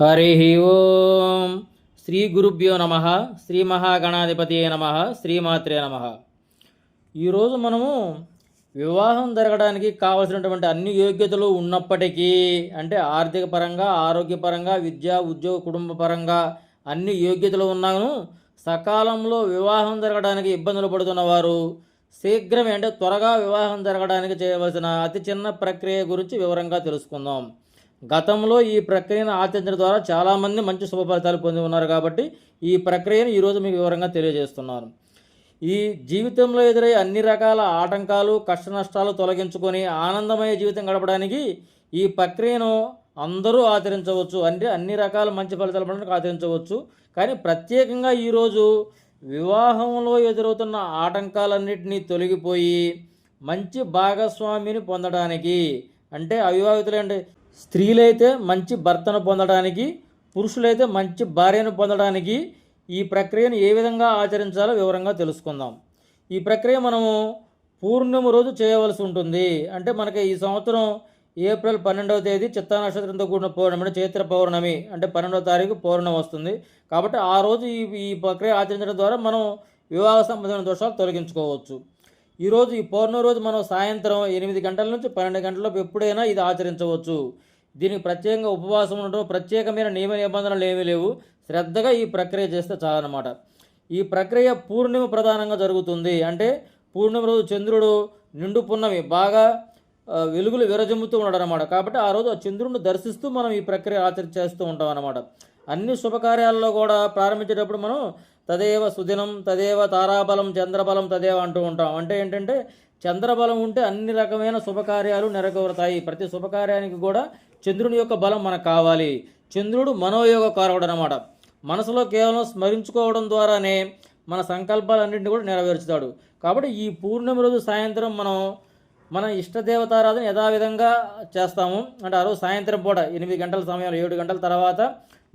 హరి ఓం శ్రీ గురుభ్యో నమ శ్రీ మహాగణాధిపతి నమ శ్రీమాత్రే నమ ఈరోజు మనము వివాహం జరగడానికి కావలసినటువంటి అన్ని యోగ్యతలు ఉన్నప్పటికీ అంటే ఆర్థిక పరంగా ఆరోగ్యపరంగా విద్య ఉద్యోగ కుటుంబ పరంగా అన్ని యోగ్యతలు ఉన్నాను. సకాలంలో వివాహం జరగడానికి ఇబ్బందులు పడుతున్న వారు శీఘ్రమే అంటే త్వరగా వివాహం జరగడానికి చేయవలసిన అతి చిన్న ప్రక్రియ గురించి వివరంగా తెలుసుకుందాం. గతంలో ఈ ప్రక్రియను ఆచరించడం ద్వారా చాలామంది మంచి శుభ ఫలితాలు పొంది ఉన్నారు కాబట్టి ఈ ప్రక్రియను ఈరోజు మీకు వివరంగా తెలియజేస్తున్నాను ఈ జీవితంలో ఎదురయ్యే అన్ని రకాల ఆటంకాలు కష్ట నష్టాలు తొలగించుకొని ఆనందమయ జీవితం గడపడానికి ఈ ప్రక్రియను అందరూ ఆచరించవచ్చు. అంటే అన్ని రకాల మంచి ఫలితాలు పడడానికి ఆచరించవచ్చు. కానీ ప్రత్యేకంగా ఈరోజు వివాహంలో ఎదురవుతున్న ఆటంకాలన్నింటినీ తొలగిపోయి మంచి భాగస్వామిని పొందడానికి అంటే అవివాహితులు అంటే స్త్రీలైతే మంచి భర్తను పొందడానికి పురుషులైతే మంచి భార్యను పొందడానికి ఈ ప్రక్రియను ఏ విధంగా ఆచరించాలో వివరంగా తెలుసుకుందాం. ఈ ప్రక్రియ మనము పూర్ణిమ రోజు చేయవలసి ఉంటుంది. అంటే మనకి ఈ సంవత్సరం ఏప్రిల్ పన్నెండవ తేదీ చిత్తా నక్షత్రంతో కూడిన పౌర్ణమి అంటే చైత్ర పౌర్ణమి అంటే పన్నెండవ తారీఖు పౌర్ణమి వస్తుంది. కాబట్టి ఆ రోజు ఈ ఈ ప్రక్రియ ఆచరించడం ద్వారా మనం వివాహ సంబంధమైన దోషాలు తొలగించుకోవచ్చు. ఈరోజు ఈ పౌర్ణమి రోజు మనం సాయంత్రం ఎనిమిది గంటల నుంచి పన్నెండు గంటలలోపు ఎప్పుడైనా ఇది ఆచరించవచ్చు. దీనికి ప్రత్యేకంగా ఉపవాసం ఉండటం ప్రత్యేకమైన నియమ నిబంధనలు ఏమీ లేవు. శ్రద్ధగా ఈ ప్రక్రియ చేస్తే చాలన్నమాట. ఈ ప్రక్రియ పూర్ణిమ ప్రధానంగా జరుగుతుంది. అంటే పూర్ణిమ రోజు చంద్రుడు నిండు పున్నమి బాగా వెలుగులు విరజమ్ముతూ ఉన్నాడు అనమాట కాబట్టి ఆ రోజు ఆ చంద్రుడిని దర్శిస్తూ మనం ఈ ప్రక్రియ ఆచరి చేస్తూ ఉంటాం అనమాట అన్ని శుభకార్యాల్లో కూడా ప్రారంభించేటప్పుడు మనం తదేవ సుదినం తదేవ తారాబలం చంద్రబలం తదేవ అంటూ ఉంటాం. అంటే ఏంటంటే చంద్రబలం ఉంటే అన్ని రకమైన శుభకార్యాలు నెరవేరుతాయి. ప్రతి శుభకార్యానికి కూడా చంద్రుని యొక్క బలం మనకు కావాలి. చంద్రుడు మనోయోగ కారకుడు అనమాట మనసులో కేవలం స్మరించుకోవడం ద్వారానే మన సంకల్పాలన్నింటినీ కూడా నెరవేర్చుతాడు కాబట్టి ఈ పూర్ణిమ రోజు సాయంత్రం మనం మన ఇష్టదేవతారాధన యథావిధంగా చేస్తాము. అంటే ఆ రోజు సాయంత్రం పూట ఎనిమిది గంటల సమయంలో ఏడు గంటల తర్వాత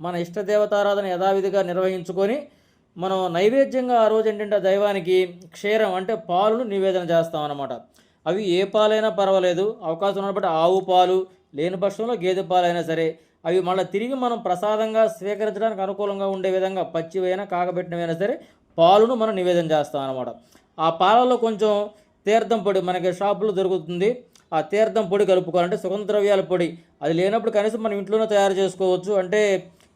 మన ఇష్టదేవతారాధన యథావిధిగా నిర్వహించుకొని మనం నైవేద్యంగా ఆ రోజు ఏంటంటే దైవానికి క్షీరం అంటే పాలును నివేదన చేస్తాం అన్నమాట అవి ఏ పాలైనా పర్వాలేదు. అవకాశం ఉన్నప్పుడు ఆవు పాలు లేని పక్షంలో గేదె పాలైనా సరే అవి మళ్ళీ తిరిగి మనం ప్రసాదంగా స్వీకరించడానికి అనుకూలంగా ఉండే విధంగా పచ్చివైనా కాగబెట్టినవైనా సరే పాలును మనం నివేదన చేస్తాం అన్నమాట ఆ పాలలో కొంచెం తీర్థం పొడి మనకి షాపులో దొరుకుతుంది. ఆ తీర్థం పొడి కలుపుకోవాలంటే సుగంధ ద్రవ్యాల పొడి. అది లేనప్పుడు కనీసం మనం ఇంట్లోనే తయారు చేసుకోవచ్చు. అంటే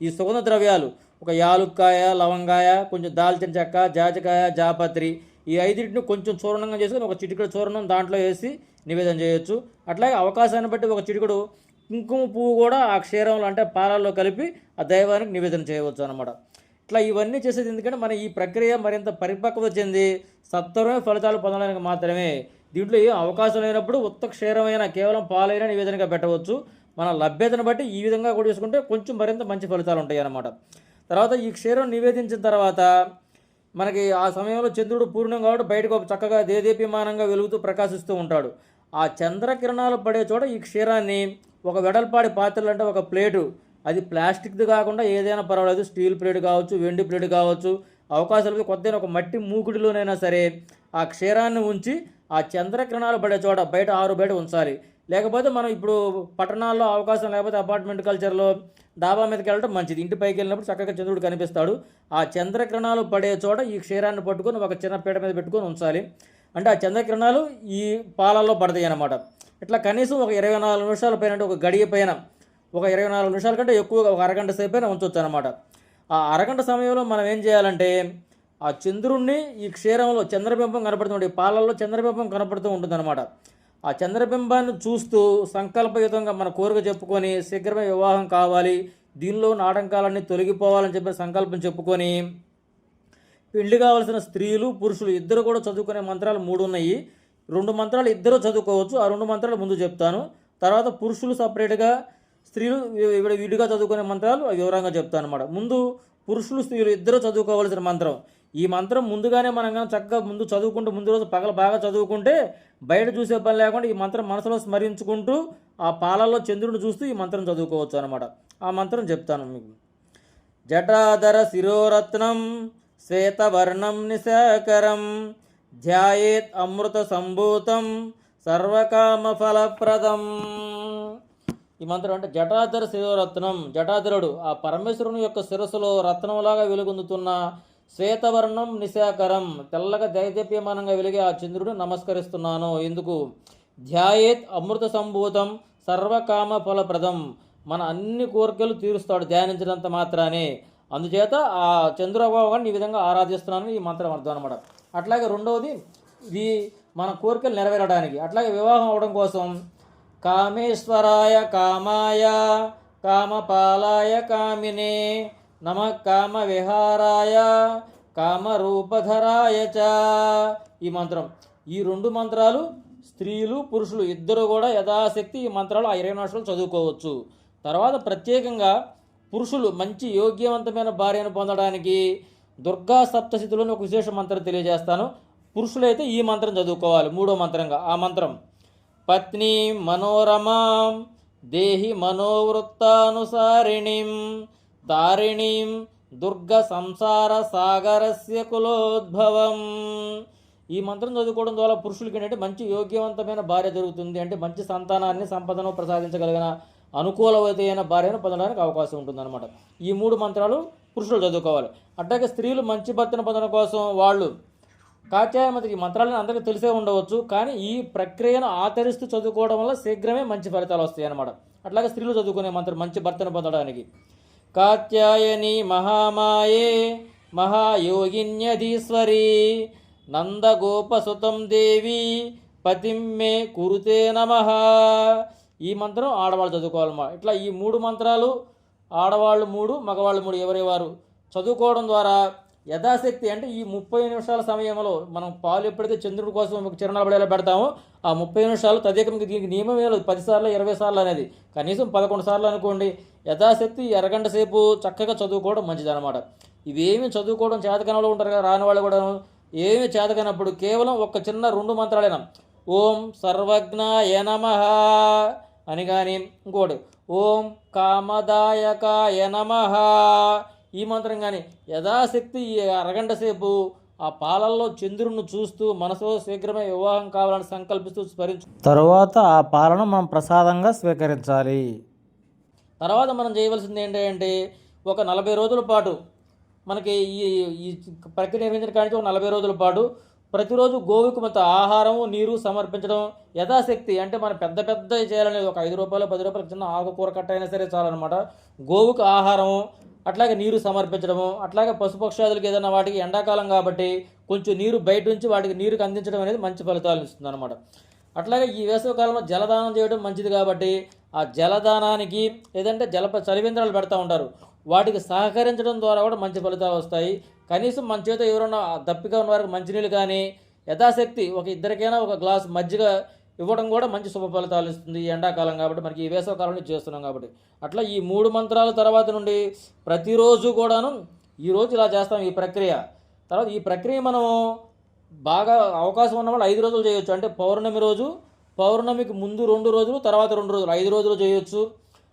ఈ సుగంధ ద్రవ్యాలు ఒక యాలుక్కాయ లవంగాయ కొంచెం దాల్చిన చెక్క జాజికాయ జాపత్రి ఈ ఐదింటిని కొంచెం చూర్ణంగా చేసుకొని ఒక చిటికడు చూర్ణం దాంట్లో వేసి నివేదన చేయొచ్చు. అట్లాగే అవకాశాన్ని బట్టి ఒక చిటికడు కుంకుమ పువ్వు కూడా ఆ క్షీరంలో అంటే పాలల్లో కలిపి ఆ దైవానికి నివేదన చేయవచ్చు అనమాట ఇట్లా ఇవన్నీ చేసేది ఎందుకంటే మన ఈ ప్రక్రియ మరింత పరిపక్వత చెంది సత్వరమే ఫలితాలు పొందడానికి మాత్రమే. దీంట్లో ఏ అవకాశం లేనప్పుడు ఉత్త క్షీరమైన కేవలం పాలైన నివేదనగా పెట్టవచ్చు. మన లభ్యతను బట్టి ఈ విధంగా కూడా చేసుకుంటే కొంచెం మరింత మంచి ఫలితాలు ఉంటాయి అన్నమాట తర్వాత ఈ క్షీరం నివేదించిన తర్వాత మనకి ఆ సమయంలో చంద్రుడు పూర్ణం కాబట్టి బయటకు ఒక చక్కగా దేదీప్యమానంగా వెలుగుతూ ప్రకాశిస్తూ ఉంటాడు. ఆ చంద్రకిరణాలు పడే చోట ఈ క్షీరాన్ని ఒక వెడల్పాడి పాత్రలు అంటే ఒక ప్లేటు అది ప్లాస్టిక్ది కాకుండా ఏదైనా పర్వాలేదు స్టీల్ ప్లేట్ కావచ్చు వెండి ప్లేట్ కావచ్చు అవకాశాలు కొద్దిగా ఒక మట్టి మూకుడిలోనైనా సరే ఆ క్షీరాన్ని ఉంచి ఆ చంద్రకిరణాలు పడే చోట బయట ఆరు బయట ఉంచాలి. లేకపోతే మనం ఇప్పుడు పట్టణాల్లో అవకాశం లేకపోతే అపార్ట్మెంట్ కల్చర్లో డాబా మీదకి వెళ్ళడం మంచిది. ఇంటి పైకి వెళ్ళినప్పుడు చక్కగా చంద్రుడు కనిపిస్తాడు. ఆ చంద్రకిరణాలు పడే చోట ఈ క్షీరాన్ని పట్టుకొని ఒక చిన్న పీట మీద పెట్టుకొని ఉంచాలి. అంటే ఆ చంద్రకిరణాలు ఈ పాలల్లో పడతాయి అన్నమాట. ఇట్లా కనీసం ఒక ఇరవై నాలుగు నిమిషాల పైన ఒక గడియ పైన ఒక ఇరవై నాలుగు నిమిషాల కంటే ఎక్కువగా ఒక అరగంట సేపే ఉంచవచ్చు అనమాట ఆ అరగంట సమయంలో మనం ఏం చేయాలంటే ఆ చంద్రుణ్ణి ఈ క్షీరంలో చంద్రబింబం కనపడుతుంది ఈ పాలల్లో చంద్రబింబం కనపడుతూ ఉంటుందన్నమాట. ఆ చంద్రబింబాన్ని చూస్తూ సంకల్పయుతంగా మన కోరిక చెప్పుకొని శీఘ్రమే వివాహం కావాలి దీనిలో ఉన్న ఆటంకాలన్నీ తొలగిపోవాలని చెప్పి సంకల్పం చెప్పుకొని పెళ్ళి కావాల్సిన స్త్రీలు పురుషులు ఇద్దరు కూడా చదువుకునే మంత్రాలు మూడు ఉన్నాయి. రెండు మంత్రాలు ఇద్దరు చదువుకోవచ్చు ఆ రెండు మంత్రాలు ముందు చెప్తాను. తర్వాత పురుషులు సపరేట్గా స్త్రీలు ఇక్కడ విడిగా చదువుకునే మంత్రాలు వివరంగా చెప్తాను అనమాట ముందు పురుషులు స్త్రీలు ఇద్దరు చదువుకోవాల్సిన మంత్రం. ఈ మంత్రం ముందుగానే మనం కానీ చక్కగా ముందు చదువుకుంటూ ముందు రోజు పగల బాగా చదువుకుంటే బయట చూసే పని లేకుండా ఈ మంత్రం మనసులో స్మరించుకుంటూ ఆ పాలల్లో చంద్రుడిని చూస్తూ ఈ మంత్రం చదువుకోవచ్చు అనమాట ఆ మంత్రం చెప్తాను మీకు. జటాధర శిరోరత్నం శ్వేతవర్ణం నిశాకరం ధ్యాయేత్ అమృత సంభూతం సర్వకామ ఫలప్రదం ఈ మంత్రం అంటే జటాధర శివరత్నం జటాధరుడు ఆ పరమేశ్వరుని యొక్క శిరస్సులో రత్నంలాగా వెలుగొందుతున్న శ్వేతవర్ణం నిశాకరం. తెల్లగా దైదీప్యమానంగా వెలిగే ఆ చంద్రుడు నమస్కరిస్తున్నాను. ఎందుకు ధ్యాయేత్ అమృత సంభూతం సర్వకామ ఫలప్రదం మన అన్ని కోరికలు తీరుస్తాడు ధ్యానించినంత మాత్రానే. అందుచేత ఆ చంద్రబాబుని ఈ విధంగా ఆరాధిస్తున్నాను ఈ మంత్రం అర్థం అనమాట అట్లాగే రెండవది ఇది మన కోరికలు నెరవేరడానికి అట్లాగే వివాహం అవడం కోసం కామేశ్వరాయ కామాయ కామపాలాయ కామినే నమ కామ విహారాయ కామరూపధరాయ చ. ఈ మంత్రం. ఈ రెండు మంత్రాలు స్త్రీలు పురుషులు ఇద్దరు కూడా యథాశక్తి ఈ మంత్రాలు ఆ ఇరవై నిమిషాలు చదువుకోవచ్చు. తర్వాత ప్రత్యేకంగా పురుషులు మంచి యోగ్యవంతమైన భార్యను పొందడానికి దుర్గా సప్తశతిలోని ఒక విశేష మంత్రం తెలియజేస్తాను. పురుషులైతే ఈ మంత్రం చదువుకోవాలి మూడో మంత్రంగా. ఆ మంత్రం పత్ని మనోరమాం దేహి మనోవృత్తానుసారిణీం దారిణీం దుర్గ సంసార సాగరస్య కులోద్భవం. ఈ మంత్రం చదువుకోవడం ద్వారా పురుషులకి ఏంటంటే మంచి యోగ్యవంతమైన భార్య దొరుకుతుంది. అంటే మంచి సంతానాన్ని సంపదను ప్రసాదించగలిగిన అనుకూలవతైన భార్యను పొందడానికి అవకాశం ఉంటుందన్నమాట. ఈ మూడు మంత్రాలు పురుషులు చదువుకోవాలి. అట్లాగే స్త్రీలు మంచి భర్తను పొందడం కోసం వాళ్ళు కాత్యాయమతి ఈ మంత్రాలను అందరికీ తెలిసే ఉండవచ్చు కానీ ఈ ప్రక్రియను ఆచరిస్తూ చదువుకోవడం వల్ల శీఘ్రమే మంచి ఫలితాలు వస్తాయి అన్నమాట. అట్లాగే స్త్రీలు చదువుకునే మంత్రం మంచి భర్తను పొందడానికి. కాత్యాయని మహామాయే మహాయోగిన్యధీశ్వరి నందగోపసుతం దేవి పతిం మే కురుతే నమ. ఈ మంత్రం ఆడవాళ్ళు చదువుకోవాలన్నమాట. ఇట్లా ఈ మూడు మంత్రాలు ఆడవాళ్ళు మూడు మగవాళ్ళు మూడు ఎవరివారు? చదువుకోవడం ద్వారా యథాశక్తి అంటే ఈ ముప్పై నిమిషాల సమయంలో మనం పాలు ఎప్పుడైతే చంద్రుడి కోసం ఒక చిరణాలు పెడతామో ఆ ముప్పై నిమిషాలు తదేకంగా దీనికి నియమం ఏ లేదు. పది సార్లు ఇరవై సార్లు అనేది. కనీసం పదకొండు సార్లు అనుకోండి యథాశక్తి అరగంట సేపు చక్కగా చదువుకోవడం మంచిదన్నమాట ఇవేమి చదువుకోవడం చేతకనంలో ఉంటారు కదా రాని వాళ్ళు కూడా ఏమి చేతకనప్పుడు కేవలం ఒక చిన్న రెండు మంత్రాలైనా. ఓం సర్వజ్ఞాయ నమః అని కానీ ఇంకోటి ఓం కామదాయకాయ నమః ఈ మంత్రం కానీ యథాశక్తి ఈ అరగంట సేపు ఆ పాలల్లో చంద్రుడిని చూస్తూ మనసులో శీఘ్రమే వివాహం కావాలని సంకల్పిస్తూ స్మరించు. తరువాత ఆ పాలన మనం ప్రసాదంగా స్వీకరించాలి. తర్వాత మనం చేయవలసింది ఏంటంటే ఒక నలభై రోజుల పాటు మనకి ఈ ఈ ప్రక్రియ నిర్వహించిన కానీ ఒక నలభై రోజుల పాటు ప్రతిరోజు గోవుకు కొంత ఆహారం నీరు సమర్పించడం యథాశక్తి అంటే మనం పెద్ద పెద్ద చేయాలనేది ఒక ఐదు రూపాయలు పది రూపాయలు చిన్న ఆకుకూర కట్ట అయినా సరే చాలన్నమాట. గోవుకు ఆహారం అట్లాగే నీరు సమర్పించడము అట్లాగే పశుపక్షాదులకు ఏదైనా వాటికి ఎండాకాలం కాబట్టి కొంచెం నీరు బయట నుంచి వాటికి నీరుకి అందించడం అనేది మంచి ఫలితాలు ఇస్తుంది అనమాట అట్లాగే ఈ వేసవికాలంలో జలదానం చేయడం మంచిది కాబట్టి ఆ జలదానానికి లేదంటే జల చలివేంద్రాలు పెడతా ఉంటారు. వాటికి సహకరించడం ద్వారా కూడా మంచి ఫలితాలు వస్తాయి. కనీసం మన చేత ఎవరన్నా దప్పిగా ఉన్న వారికి మంచినీళ్ళు కానీ యథాశక్తి ఒక ఇద్దరికైనా ఒక గ్లాస్ మజ్జిగ ఇవ్వడం కూడా మంచి శుభ ఫలితాలు ఇస్తుంది ఈ ఎండాకాలం కాబట్టి మనకి ఈ వేసవకాలంలో చేస్తున్నాం కాబట్టి. అట్లా ఈ మూడు మంత్రాల తర్వాత నుండి ప్రతిరోజు కూడాను ఈరోజు ఇలా చేస్తాం ఈ ప్రక్రియ. తర్వాత ఈ ప్రక్రియ మనం బాగా అవకాశం ఉన్న వాళ్ళు ఐదు రోజులు చేయొచ్చు. అంటే పౌర్ణమి రోజు పౌర్ణమికి ముందు రెండు రోజులు తర్వాత రెండు రోజులు ఐదు రోజులు చేయొచ్చు.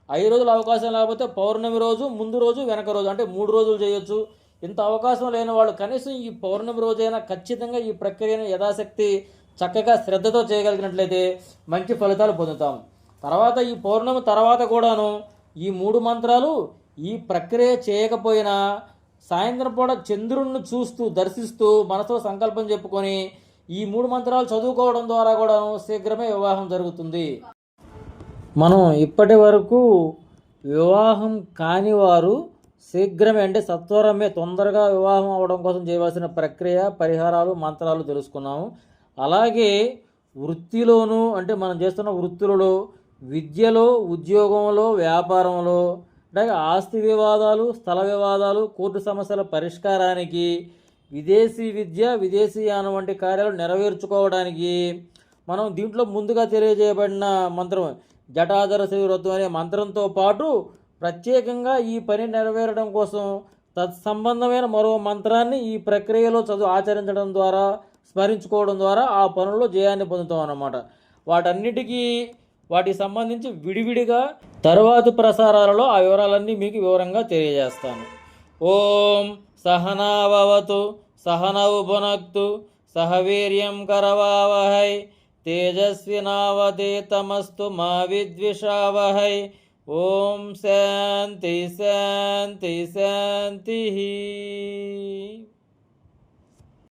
ఐదు రోజులు అవకాశం లేకపోతే పౌర్ణమి రోజు ముందు రోజు వెనక రోజు అంటే మూడు రోజులు చేయొచ్చు. ఇంత అవకాశం లేని వాళ్ళు కనీసం ఈ పౌర్ణమి రోజైనా ఖచ్చితంగా ఈ ప్రక్రియను యథాశక్తి చక్కగా శ్రద్ధతో చేయగలిగినట్లయితే మంచి ఫలితాలు పొందుతాం. తర్వాత ఈ పౌర్ణమి తర్వాత కూడాను ఈ మూడు మంత్రాలు ఈ ప్రక్రియ చేయకపోయినా సాయంత్రం పూట చంద్రుణ్ణి చూస్తూ దర్శిస్తూ మనసులో సంకల్పం చెప్పుకొని ఈ మూడు మంత్రాలు చదువుకోవడం ద్వారా కూడాను శీఘ్రమే వివాహం జరుగుతుంది. మనం ఇప్పటి వరకు వివాహం కాని వారు శీఘ్రమే అంటే సత్వరమే తొందరగా వివాహం అవడం కోసం చేయవలసిన ప్రక్రియ పరిహారాలు మంత్రాలు తెలుసుకున్నాము. అలాగే వృత్తిలోనూ అంటే మనం చేస్తున్న వృత్తులలో విద్యలో ఉద్యోగంలో వ్యాపారంలో అలాగే ఆస్తి వివాదాలు స్థల వివాదాలు కోర్టు సమస్యల పరిష్కారానికి విదేశీ విద్య విదేశీయానం వంటి కార్యాలు నెరవేర్చుకోవడానికి మనం దీంట్లో ముందుగా తెలియజేయబడిన మంత్రం జటాధర శివరత్వం అనే మంత్రంతో పాటు ప్రత్యేకంగా ఈ పని నెరవేరడం కోసం తత్సంబంధమైన మరో మంత్రాన్ని ఈ ప్రక్రియలో చదువు ఆచరించడం ద్వారా స్మరించుకోవడం ద్వారా ఆ పనుల్లో జయాన్ని పొందుతాం అన్నమాట. వాటన్నిటికీ వాటికి సంబంధించి విడివిడిగా తరువాతి ప్రసారాలలో ఆ వివరాలన్నీ మీకు వివరంగా తెలియజేస్తాను. ఓం సహనావవతు సహనవభునక్తు సహవీర్యం కరవావహై తేజస్వినావతీతమస్తు మా విద్విషావహై. ఓం శాంతి శాంతి శాంతి.